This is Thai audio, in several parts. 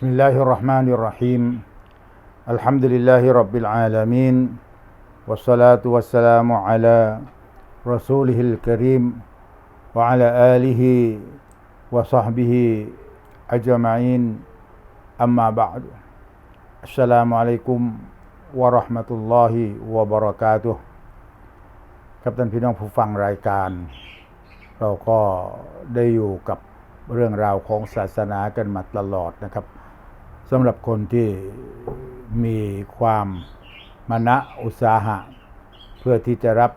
بسم الله الرحمن الرحيم الحمد لله رب العالمين والصلاة والسلام على رسوله الكريم وعلى آله وصحبه أجمعين أما بعد السلام عليكم ورحمة الله وبركاته ครับท่านพี่น้องผู้ฟังรายการ เราก็ได้อยู่กับเรื่องราวของศาสนากันมาตลอดนะครับ สำหรับคนที่มีความมณะอุตสาหะ เพื่อที่จะรับ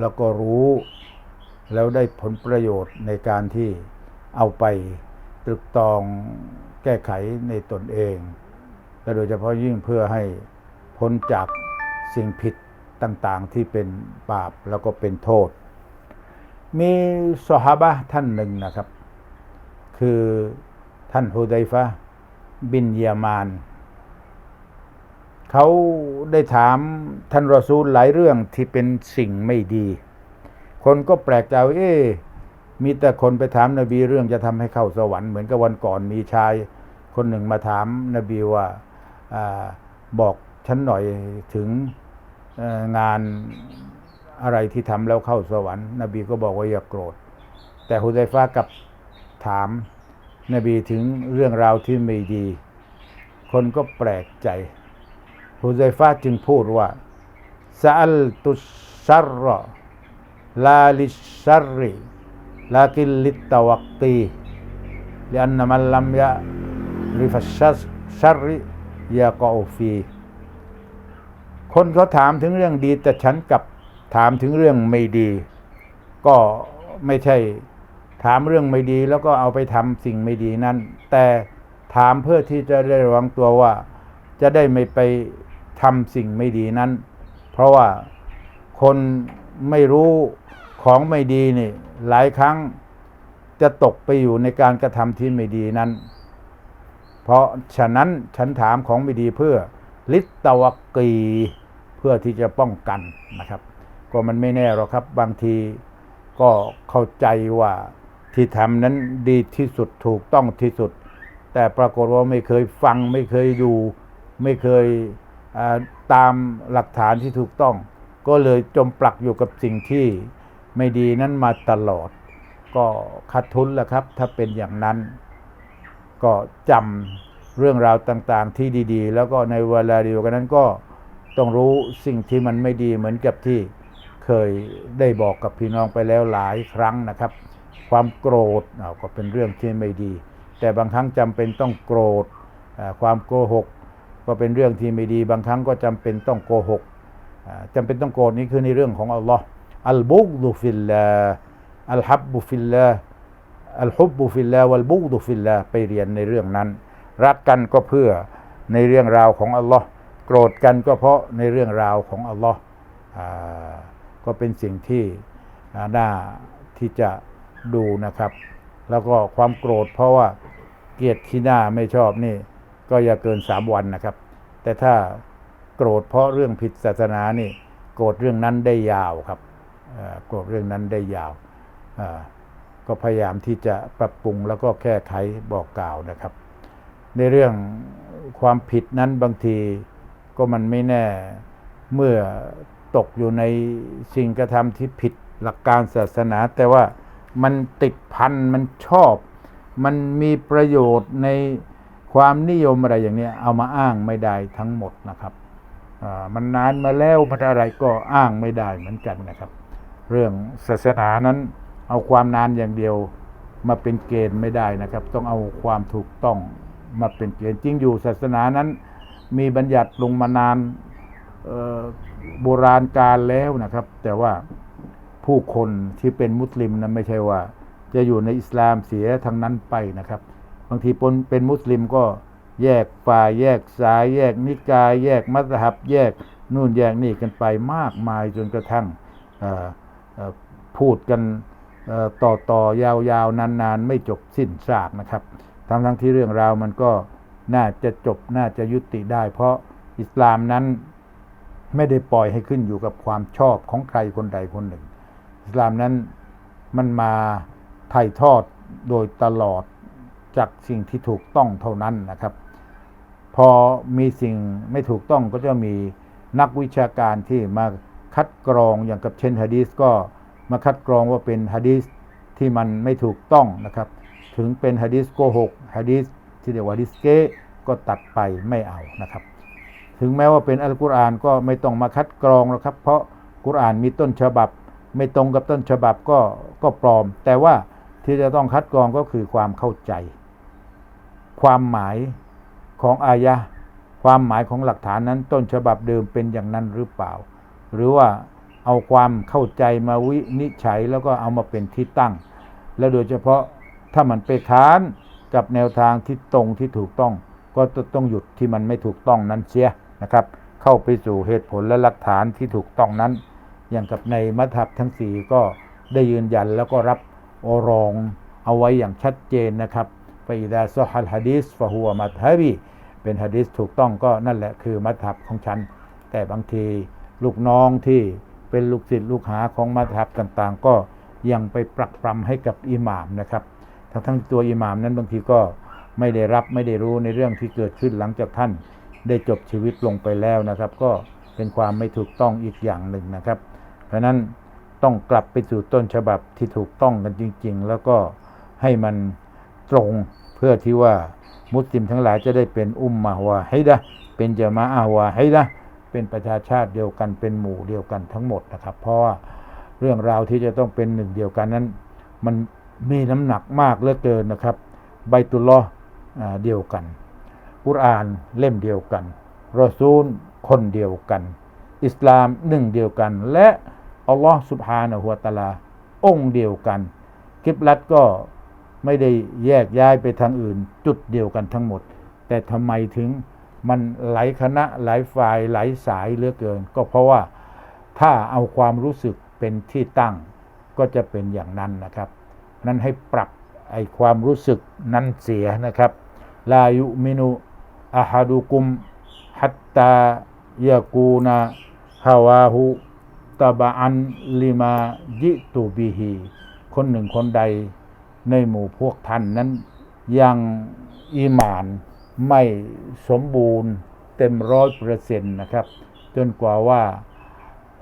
แล้วก็รู้ แล้วได้ผลประโยชน์ในการที่เอาไปตรึกตรองแก้ไขในตนเองและโดยเฉพาะยิ่งเพื่อให้พ้นจากสิ่งผิดต่างๆที่เป็นบาปแล้วก็เป็นโทษ มีสหบะท่านหนึ่งนะครับ คือท่านฮุไดฟะ บินยามาน เขาได้ถามท่านรอซูลหลายเรื่องที่เป็นสิ่งไม่ดี คนก็แปลกใจว่าเอ๊ะมีแต่คนไปถามนบีเรื่องจะทำให้เข้าสวรรค์เหมือนกับวันก่อนมีชาย คนหนึ่งมาถามนบีว่าอาบอกฉันหน่อยถึงงานอะไรที่ทำแล้วเข้าสวรรค์ นบีก็บอกว่าอย่าโกรธ แต่ฮุไดฟ้ากับถาม นบีถึงเรื่องราวที่ไม่ดี คนก็แปลกใจฮุไซฟาจึงพูดว่าซาลตุชัรรลาลิชัรริลากิลิตตวักตีลอันนมันลัมยะริฟัชัชัรริยาโกฟีคนเขาถามถึงเรื่องดี แต่ฉันกับถามถึงเรื่องไม่ดี ก็ไม่ใช่ ถามเรื่องไม่ดีแล้วก็เอาไปทำสิ่งไม่ดีนั้น แต่ถามเพื่อที่จะได้ระวังตัวว่า จะได้ไม่ไปทำสิ่งไม่ดีนั้น เพราะว่าคนไม่รู้ของไม่ดีนี่หลายครั้งจะตกไปอยู่ในการกระทำที่ไม่ดีนั้น เพราะฉะนั้นฉันถามของไม่ดีเพื่อลิตตวกีเพื่อที่จะป้องกันนะครับ ก็มันไม่แน่หรอกครับบางทีก็เข้าใจว่า ที่ทำนั้นดีที่สุดถูกต้องที่สุด แต่ปรากฏว่าไม่เคยฟังไม่เคยดูไม่เคยตามหลักฐานที่ถูกต้อง ก็เลยจมปลักอยู่กับสิ่งที่ไม่ดีนั้นมาตลอด ก็ขาดทุนแหละครับ ถ้าเป็นอย่างนั้น ก็จำเรื่องราวต่างๆ ที่ดีๆ แล้วก็ในเวลาเดียวกันนั้นก็ต้องรู้สิ่งที่มันไม่ดีเหมือนกับที่เคยได้บอกกับพี่น้องไปแล้วหลายครั้งนะครับ ความโกรธก็เป็นเรื่องที่ไม่ดี แต่บางครั้งจำเป็นต้องโกรธความโกหก ก็เป็นเรื่องที่ไม่ดี บางครั้งก็จำเป็นต้องโกหกอ่าจำเป็นต้องโกรธนี่คือในเรื่องของอัลลอฮ์อัลบุกดุฟิลลาอัลฮับบุฟิลลาอัลฮุบบุฟิลลาวัลบุกดุฟิลลาไปเรียนในเรื่องนั้น รักกันก็เพื่อในเรื่องราวของอัลลอฮ์โกรธกันก็เพราะในเรื่องราวของอัลลอฮ์ก็เป็นสิ่งที่น่าที่จะ ดูนะครับ แล้วก็ความโกรธเพราะว่าเกลียดขี้หน้าไม่ชอบนี่ ก็อย่าเกินสามวันนะครับ แต่ถ้าโกรธเพราะเรื่องผิดศาสนานี่ โกรธเรื่องนั้นได้ยาวครับโกรธเรื่องนั้นได้ยาว ก็พยายามที่จะปรับปรุงแล้วก็แก้ไขบอกกล่าวนะครับ ในเรื่องความผิดนั้นบางทีก็มันไม่แน่เมื่อตกอยู่ในสิ่งกระทำที่ผิดหลักการศาสนา แต่ว่า มันติดพันมันชอบ มันมีประโยชน์ในความนิยมอะไรอย่างนี้เอามาอ้างไม่ได้ทั้งหมดนะครับมันนานมาแล้วมันอะไรก็อ้างไม่ได้เหมือนกันนะครับ เรื่องศาสนานั้นเอาความนานอย่างเดียวมาเป็นเกณฑ์ไม่ได้นะครับ ต้องเอาความถูกต้องมาเป็นเกณฑ์จริงอยู่ศาสนานั้น มีบัญญัติลงมานานโบราณกาลแล้วนะครับ แต่ว่า ผู้คนที่เป็นมุสลิมนั้นไม่ใช่ว่า จะอยู่ในอิสลามเสียทางนั้นไปนะครับ บางทีปนเป็นมุสลิมก็แยกฝ่ายแยกสายแยกนิกาย แยกมัสฮับ แยกนู่นแยกนี่กันไปมากมายจนกระทั่งพูดกันเอ่อต่อต่อยาวๆ นานๆ ไม่จบสิ้นซากนะครับทั้งทั้งที่เรื่องราวมันก็น่าจะจบน่าจะยุติได้ เพราะอิสลามนั้นไม่ได้ปล่อยให้ขึ้นอยู่กับความชอบของใครคนใดคนหนึ่ง สลามนั้นมันมาถ่ายทอดโดยตลอดจากสิ่งที่ถูกต้องเท่านั้นนะครับ พอมีสิ่งไม่ถูกต้องก็จะมีนักวิชาการที่มาคัดกรองอย่างกับเช่นฮะดีสก็มาคัดกรองว่าเป็นฮะดีสที่มันไม่ถูกต้องนะครับ ถึงเป็นฮะดีสโกหกฮะดีสที่เรียกว่าฮะดีสเกก็ตัดไปไม่เอานะครับ ถึงแม้ว่าเป็นอัลกุรอานก็ไม่ต้องมาคัดกรองหรอกครับ เพราะกุรอานมีต้นฉบับ ไม่ตรงกับต้นฉบับก็ก็ปลอม แต่ว่าที่จะต้องคัดกรองก็คือความเข้าใจ ความหมายของอายะความหมายของหลักฐานนั้นต้นฉบับเดิมเป็นอย่างนั้นหรือเปล่า หรือว่าเอาความเข้าใจมาวินิจฉัยแล้วก็เอามาเป็นที่ตั้ง และโดยเฉพาะถ้ามันไปค้านกับแนวทางที่ตรงที่ถูกต้อง ก็ต้องหยุดที่มันไม่ถูกต้องนั้นเสียนะครับ เข้าไปสู่เหตุผลและหลักฐานที่ถูกต้องนั้น อย่างกับในมัธยับทั้งสี่ก็ได้ยืนยันแล้วก็รับอรองเอาไว้อย่างชัดเจนนะครับฟาอิดาซอฮัลฮะดีสฟะฮัวมัตฮบีเป็นฮะดีสถูกต้องก็นั่นแหละคือมัธยับของฉัน แต่บางทีลูกน้องที่เป็นลูกศิษย์ลูกหาของมัธยับต่างๆ ก็ยังไปปรักปรำให้กับอิหม่ามนะครับ ทั้งทั้งตัวอิหม่ามนั้นบางทีก็ไม่ได้รับไม่ได้รู้ในเรื่องที่เกิดขึ้นหลังจากท่านได้จบชีวิตลงไปแล้วนะครับ ก็เป็นความไม่ถูกต้องอีกอย่างหนึ่งนะครับ เพราะนั้นต้องกลับไปสู่ต้นฉบับที่ถูกต้องกันจริง ๆ แล้วก็ให้มันตรงเพื่อที่ว่ามุสลิมทั้งหลายจะได้เป็นอุมมะฮ์วาฮิดะเป็นจามะอะฮ์วาฮิดะเป็นประชาชาติเดียวกันเป็นหมู่เดียวกันทั้งหมดนะครับ เพราะว่าเรื่องราวที่จะต้องเป็นหนึ่งเดียวกันนั้น มันมีน้ำหนักมากเหลือเกินนะครับไบตุลลออเดียวกัน กุรอานเล่มเดียวกันรอซูลคนเดียวกัน อิสลามหนึ่งเดียวกันและ อัลลอฮ์สุบฮานะฮุวตะอาลา องค์เดียวกัน กิบลัดก็ไม่ได้แยกย้ายไปทางอื่น จุดเดียวกันทั้งหมด แต่ทำไมถึงมันหลายคณะหลายฝ่ายหลายสายเหลือเกิน ก็เพราะว่าถ้าเอาความรู้สึกเป็นที่ตั้ง ก็จะเป็นอย่างนั้นนะครับ นั้นให้ปรับไอความรู้สึกนั้นเสียนะครับลายุมินุอาฮาดุกุมฮัตตายากูนาฮาวาหุ ตบะอันลิมายิตูบิฮีคนหนึ่งคนใดในหมู่พวกท่านนั้น ยังอีหมานไม่สมบูรณ์เต็มร้อยเปอร์เซ็นต์นะครับ จนกว่าว่า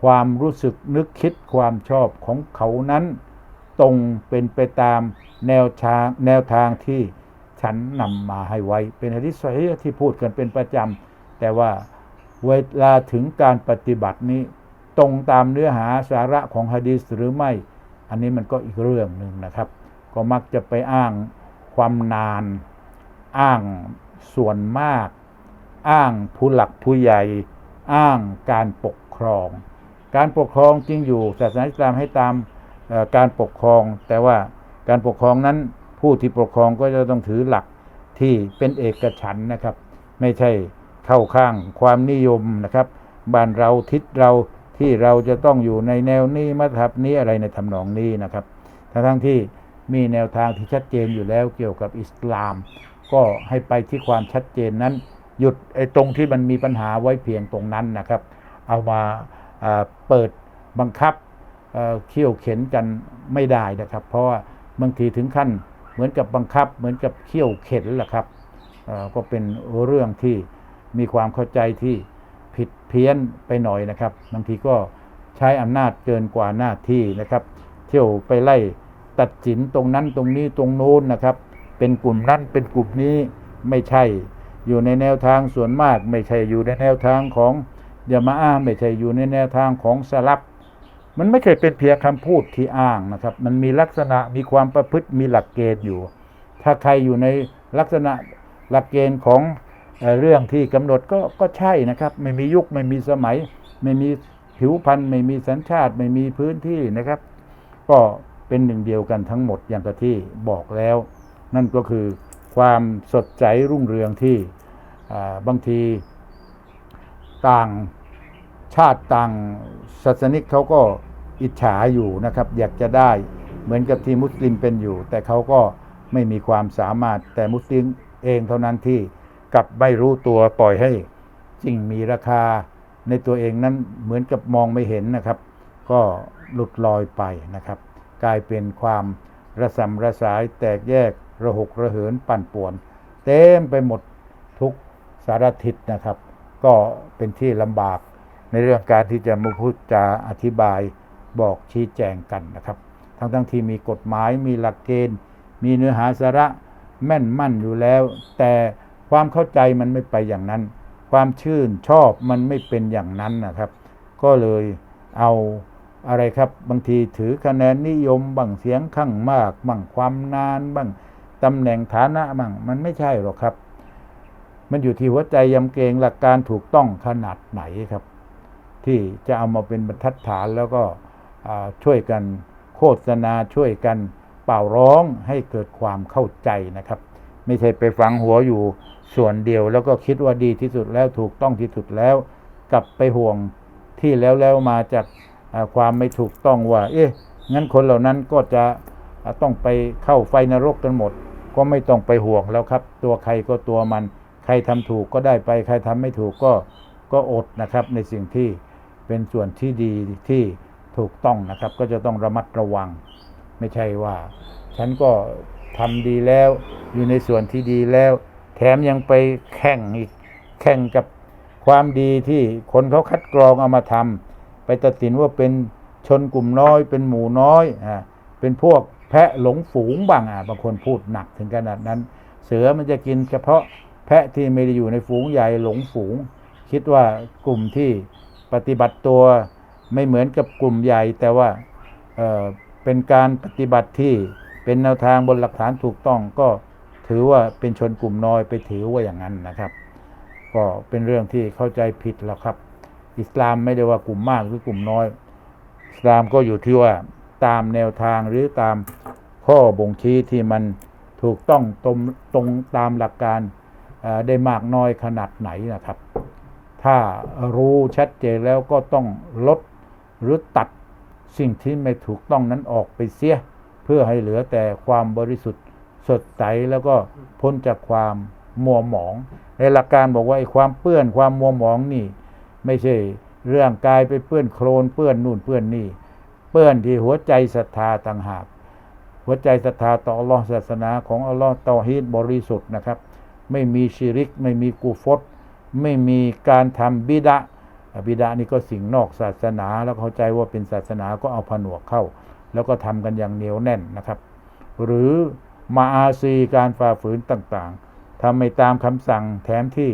ความรู้สึกนึกคิดความชอบของเขานั้น ตรงเป็นไปตามแนวทางแนวทางที่ฉันนำมาให้ไว้ เป็นฮะดิษซอฮีฮ์ที่พูดกันเป็นประจำแต่ว่าเวลาถึงการปฏิบัตินี้ ตรงตามเนื้อหาสาระของฮะดีษหรือไม่ อันนี้มันก็อีกเรื่องหนึ่งนะครับ ก็มักจะไปอ้างความนาน อ้างส่วนมาก อ้างผู้หลักผู้ใหญ่ อ้างการปกครอง การปกครองจริงอยู่ศาสนาอิสลามให้ตามการปกครอง แต่ว่าการปกครองนั้นผู้ที่ปกครองก็จะต้องถือหลักที่เป็นเอกฉันนะครับ ไม่ใช่เข้าข้างความนิยมนะครับ บ้านเราทิศเรา ที่เราจะต้องอยู่ในแนวนี้มัธยับนี้อะไรในทำนองนี้นะครับทั้งทั้งที่มีแนวทางที่ชัดเจนอยู่แล้วเกี่ยวกับอิสลาม ก็ให้ไปที่ความชัดเจนนั้น หยุดไอ้ตรงที่มันมีปัญหาไว้เพียงตรงนั้นนะครับ เอามาเปิดบังคับเขี่ยวเข็นกันไม่ได้นะครับ เพราะว่าบางทีถึงขั้นเหมือนกับบังคับ เหมือนกับเขี่ยวเข็นแหละครับก็เป็นเรื่องที่มีความเข้าใจที่ เพี้ยนไปหน่อยนะครับ บางทีก็ใช้อำนาจเกินกว่าหน้าที่นะครับ เที่ยวไปไล่ตัดสินตรงนั้นตรงนี้ตรงโน้นนะครับ เป็นกลุ่มนั้นเป็นกลุ่มนี้ไม่ใช่ อยู่ในแนวทางส่วนมาก ไม่ใช่อยู่ในแนวทางของยามาอาไม่ใช่อยู่ในแนวทางของสลับ มันไม่ใช่เป็นเพียงคำพูดที่อ้างนะครับ มันมีลักษณะมีความประพฤติมีหลักเกณฑ์อยู่ ถ้าใครอยู่ในลักษณะหลักเกณฑ์ของ เรื่องที่กำหนดก็ก็ใช่นะครับ ไม่มียุคไม่มีสมัย ไม่มีผิวพันธุ์ไม่มีสัญชาติ ไม่มีพื้นที่นะครับ ก็เป็นหนึ่งเดียวกันทั้งหมดอย่างที่บอกแล้ว นั่นก็คือความสดใสรุ่งเรืองที่บางทีต่างชาติต่างศาสนิกเขาก็อิจฉาอยู่นะครับ อยากจะได้เหมือนกับที่มุสลิมเป็นอยู่ แต่เขาก็ไม่มีความสามารถแต่มุสลิมเองเท่านั้นที่ กับไม่รู้ตัวปล่อยให้สิ่งมีราคาในตัวเองนั้นเหมือนกับมองไม่เห็นนะครับ ก็หลุดลอยไปนะครับ กลายเป็นความระสำระสายแตกแยกระหกระเหินปั่นป่วน เต็มไปหมดทุกสารทิศนะครับ ก็เป็นที่ลำบากในเรื่องการที่จะมาพูดจาอธิบายบอกชี้แจงกันนะครับ ทั้งทั้งที่มีกฎหมายมีหลักเกณฑ์ มีเนื้อหาสาระแม่นมั่นอยู่แล้ว แต่ ความเข้าใจมันไม่ไปอย่างนั้น ความชื่นชอบมันไม่เป็นอย่างนั้นนะครับ ก็เลยเอาอะไรครับบางทีถือคะแนนนิยมบังเสียงข้างมากบังความนานบังตำแหน่งฐานะบังมันไม่ใช่หรอกครับ มันอยู่ที่หัวใจยำเกรงหลักการถูกต้องขนาดไหนครับ ที่จะเอามาเป็นบรรทัดฐานแล้วก็ช่วยกันโฆษณาช่วยกันเป่าร้องให้เกิดความเข้าใจนะครับ ไม่ใช่ไปฝังหัวอยู่ส่วนเดียว แล้วก็คิดว่าดีที่สุดแล้วถูกต้องที่สุดแล้ว กลับไปห่วงที่แล้วแล้วมาจากความไม่ถูกต้องว่า เอ๊ะงั้นคนเหล่านั้นก็จะต้องไปเข้าไฟนรกกันหมด ก็ไม่ต้องไปห่วงแล้วครับ ตัวใครก็ตัวมัน ใครทำถูกก็ได้ไป ใครทำไม่ถูกก็ก็อดนะครับ ในสิ่งที่เป็นส่วนที่ดีที่ถูกต้องนะครับ ก็จะต้องระมัดระวัง ไม่ใช่ว่า ฉันก็ ทำดีแล้ว อยู่ในส่วนที่ดีแล้ว แถมยังไปแข่งอีกแข่งกับความดีที่คนเขาคัดกรองเอามาทำไปตัดสินว่าเป็นชนกลุ่มน้อย เป็นหมู่น้อยอ่าเป็นพวกแพะหลงฝูงบ้างอะบางคนพูดหนักถึงขนาดนั้น เสือมันจะกินเฉพาะแพะที่ไม่ได้อยู่ในฝูงใหญ่หลงฝูง คิดว่ากลุ่มที่ปฏิบัติตัวไม่เหมือนกับกลุ่มใหญ่ แต่ว่าเอ่อเป็นการปฏิบัติที่ เป็นแนวทางบนหลักฐานถูกต้องก็ถือว่าเป็นชนกลุ่มน้อยไปถือว่าอย่างนั้นนะครับ ก็เป็นเรื่องที่เข้าใจผิดแล้วครับ อิสลามไม่ได้ว่ากลุ่มมากหรือกลุ่มน้อย อิสลามก็อยู่ที่ว่าตามแนวทางหรือตามข้อบ่งชี้ที่มันถูกต้องตรงตรงตามหลักการเอ่อได้มากน้อยขนาดไหนนะครับ ถ้ารู้ชัดเจนแล้วก็ต้องลดหรือตัดสิ่งที่ไม่ถูกต้องนั้นออกไปเสีย เพื่อให้เหลือแต่ความบริสุทธิ์สดใสแล้วก็พ้นจากความมัวหมอง ในหลักการบอกว่าไอ้ความเปื้อนความมัวหมองนี่ ไม่ใช่เรื่องกายไปเปื้อนโคลนเปื้อนนู่นเปื้อนนี่ เปื้อนที่หัวใจศรัทธาต่างหาก หัวใจศรัทธาต่ออัลลอฮ์ศาสนาของอัลลอฮ์เตาฮีดบริสุทธิ์นะครับ ไม่มีชิริก ไม่มีกูฟตไม่มีการทำบิดะอะบิดะนี่ก็สิ่งนอกศาสนา แล้วเข้าใจว่าเป็นศาสนาก็เอาผนวกเข้า แล้วก็ทำกันอย่างเหนียวแน่นนะครับ หรือมาอาซีการฝ่าฝืนต่างๆทำไม่ตามคำสั่งแถมที่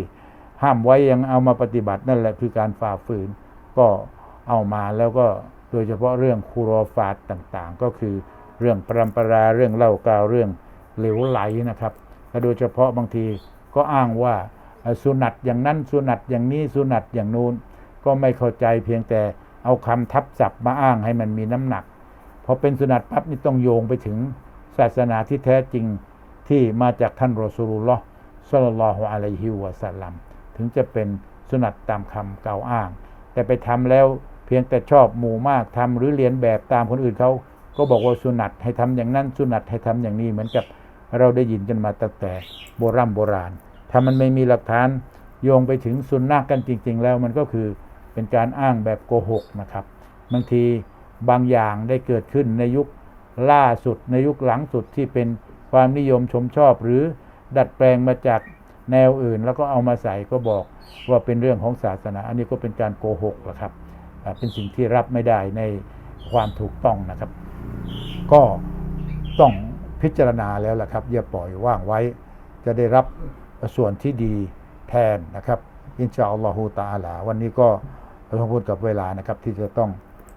ห้ามไว้ยังเอามาปฏิบัตินั่นแหละคือการฝ่าฝืน ก็เอามาแล้วก็โดยเฉพาะเรื่องคูรอฟาดต่างๆ ก็คือเรื่องปรำปราเรื่องเล่ากาวเรื่องเหลวไหลนะครับและโดยเฉพาะบางทีก็อ้างว่าสุนัตอย่างนั้นสุนัตอย่างนี้สุนัตอย่างนู้นก็ไม่เข้าใจเพียงแต่เอาคำทับศัพท์มาอ้างให้มันมีน้ำหนัก พอเป็นสุนัตปั๊บนี่ต้องโยงไปถึงศาสนาที่แท้จริงที่มาจากท่านรอสูลุลลอฮ์ซัลลัลลอฮุอะลัยฮิวะสัลลัมถึงจะเป็นสุนัตตามคำกล่าวอ้าง แต่ไปทำแล้วเพียงแต่ชอบหมู่มากทำหรือเรียนแบบตามคนอื่นเขาก็บอกว่าสุนัตให้ทำอย่างนั้นสุนัตให้ทำอย่างนี้เหมือนกับเราได้ยินกันมาตั้งแต่โบรโบราณ ถ้ามันไม่มีหลักฐานโยงไปถึงสุนนะกันจริง ๆ แล้วมันก็คือเป็นการอ้างแบบโกหกนะครับ บางที บางอย่างได้เกิดขึ้นในยุคล่าสุดในยุคหลังสุดที่เป็นความนิยมชมชอบหรือดัดแปลงมาจากแนวอื่น แล้วก็เอามาใส่ก็บอกว่าเป็นเรื่องของศาสนา อันนี้ก็เป็นการโกหกแหละครับ เป็นสิ่งที่รับไม่ได้ในความถูกต้องนะครับ ก็ต้องพิจารณาแล้วล่ะครับ อย่าปล่อยว่างไว้ จะได้รับส่วนที่ดีแทนนะครับ อินชาอัลลอฮฺตะอาลา วันนี้ก็ต้องพูดกับเวลานะครับที่จะต้อง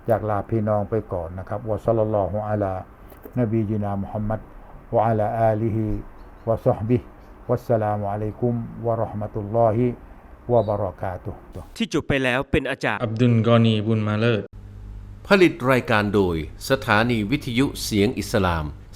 จากลาพี่น้องไปก่อนนะครับวะซัลลัลลอฮุอะลานบีจินามุฮัมมัดวะอะลาอาลีฮิวะซอฮบิฮิวัสสลามุอะลัยกุมวะเราะห์มะตุลลอฮิวะบะเราะกาตุฮ์ที่จบไปแล้วเป็นอาจารย์ อับดุลกอนีบุญมาเลิศผลิตรายการโดยสถานีวิทยุเสียงอิสลาม